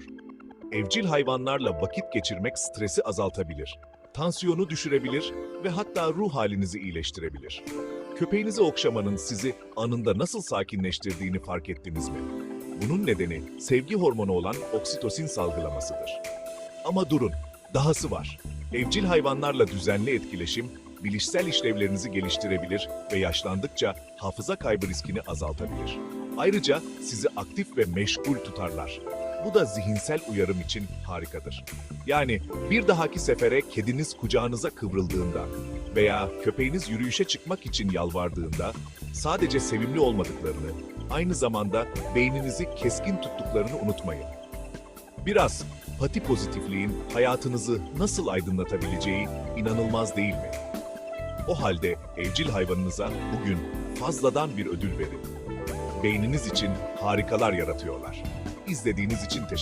artıyor. Evcil hayvanlarla vakit geçirmek stresi azaltabilir, tansiyonu düşürebilir ve hatta ruh halinizi iyileştirebilir. Köpeğinizi okşamanın sizi anında nasıl sakinleştirdiğini fark ettiniz mi? Bunun nedeni sevgi hormonu olan oksitosin salgılamasıdır. Ama durun, dahası var. Evcil hayvanlarla düzenli etkileşim, bilişsel işlevlerinizi geliştirebilir ve yaşlandıkça hafıza kaybı riskini azaltabilir. Ayrıca sizi aktif ve meşgul tutarlar. Bu da zihinsel uyarım için harikadır. Yani bir dahaki sefere kediniz kucağınıza kıvrıldığında veya köpeğiniz yürüyüşe çıkmak için yalvardığında sadece sevimli olmadıklarını, aynı zamanda beyninizi keskin tuttuklarını unutmayın. Biraz pati pozitifliğin hayatınızı nasıl aydınlatabileceği inanılmaz değil mi? O halde evcil hayvanınıza bugün fazladan bir ödül verin. Beyniniz için harikalar yaratıyorlar. İzlediğiniz için teşekkür